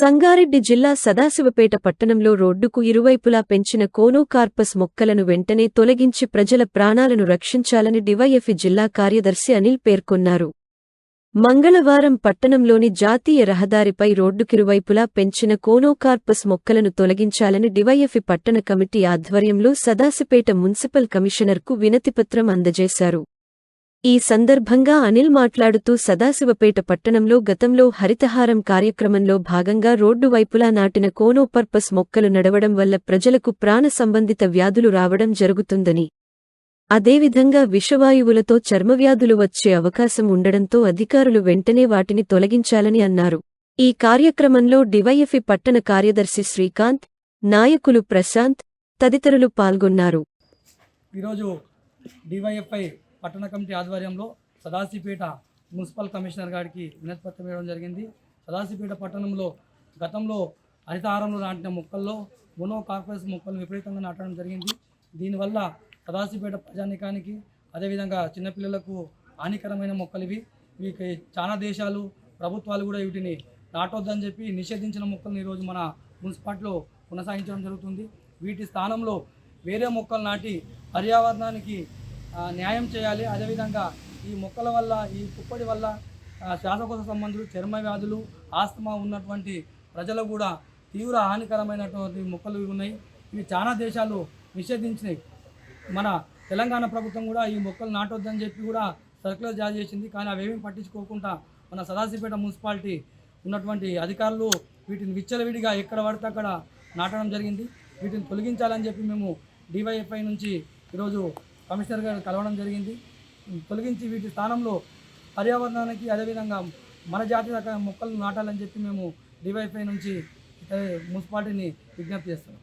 సంగారెడ్డి జిల్లా సదాశివపేట పట్టణంలో రోడ్డుకు ఇరువైపులా పెంచిన కోనోకార్పస్ మొక్కలను వెంటనే తొలగించి ప్రజల ప్రాణాలను రక్షించాలని డివైఎఫ్ఇ జిల్లా కార్యదర్శి అనిల్ పేర్కొన్నారు. మంగళవారం పట్టణంలోని జాతీయ రహదారిపై రోడ్డుకిరువైపులా పెంచిన కోనోకార్పస్ మొక్కలను తొలగించాలని డివైఎఫ్ఇ పట్టణ కమిటీ ఆధ్వర్యంలో సదాశిపేట మున్సిపల్ కమిషనర్కు వినతిపత్రం అందజేశారు. ఈ సందర్భంగా అనిల్ మాట్లాడుతూ సదాశివపేట పట్టణంలో గతంలో హరితహారం కార్యక్రమంలో భాగంగా రోడ్డు వైపులా నాటిన కోనోపర్పస్ మొక్కలు నడవడం వల్ల ప్రజలకు ప్రాణ సంబంధిత వ్యాధులు రావడం జరుగుతుందని అదేవిధంగా విషవాయువులతో చర్మవ్యాధులు వచ్చే అవకాశం ఉండడంతో అధికారులు వెంటనే వాటిని తొలగించాలని అన్నారు. ఈ కార్యక్రమంలో డివైఎఫ్ఇ పట్టణ కార్యదర్శి శ్రీకాంత్ నాయకులు ప్రశాంత్ తదితరులు పాల్గొన్నారు. ఈరోజు డివైఎఫ్ఐ పట్టణ కమిటీ ఆధ్వర్యంలో సదాశిపేట మున్సిపల్ కమిషనర్ గారికి వినతిపత్రం ఇవ్వడం జరిగింది. సదాశిపేట పట్టణంలో గతంలో హరితహారంలో నాటిన మొక్కల్లో మోనో కార్పొరేస్ మొక్కలు విపరీతంగా నాటడం జరిగింది. దీనివల్ల సదాశిపేట ప్రజానికానికి అదేవిధంగా చిన్నపిల్లలకు హానికరమైన మొక్కలు ఇవి. వీకి చాలా దేశాలు ప్రభుత్వాలు కూడా వీటిని నాటొద్దని చెప్పి నిషేధించిన మొక్కలను ఈరోజు మన మున్సిపాలిటీలో కొనసాగించడం జరుగుతుంది. వీటి స్థానంలో వేరే మొక్కలు నాటి పర్యావరణానికి న్యాయం చేయాలి. అదేవిధంగా ఈ మొక్కల వల్ల ఈ పుప్పడి వల్ల శ్వాసకోశ సంబంధులు చర్మ వ్యాధులు ఆస్తమా ఉన్నటువంటి ప్రజలకు కూడా తీవ్ర హానికరమైనటువంటి మొక్కలు ఉన్నాయి. ఇవి చాలా దేశాలు నిషేధించినాయి. మన తెలంగాణ ప్రభుత్వం కూడా ఈ మొక్కలు నాటొద్దని చెప్పి కూడా సర్కులర్ జారీ చేసింది. కానీ అవేమీ పట్టించుకోకుండా మన సదాశివపేట మున్సిపాలిటీ ఉన్నటువంటి అధికారులు వీటిని విచ్చలవిడిగా ఎక్కడ పడితే అక్కడ నాటడం జరిగింది. వీటిని తొలగించాలని చెప్పి మేము డివైఎఫ్ఐ నుంచి ఈరోజు కమిషనర్ గారు కలవడం జరిగింది. తొలగించి వీటి స్థానంలో పర్యావరణానికి అదేవిధంగా మన జాతి రకం మొక్కలు నాటాలని చెప్పి మేము డివైఫై నుంచి మున్సిపాలిటీని విజ్ఞప్తి చేస్తున్నాం.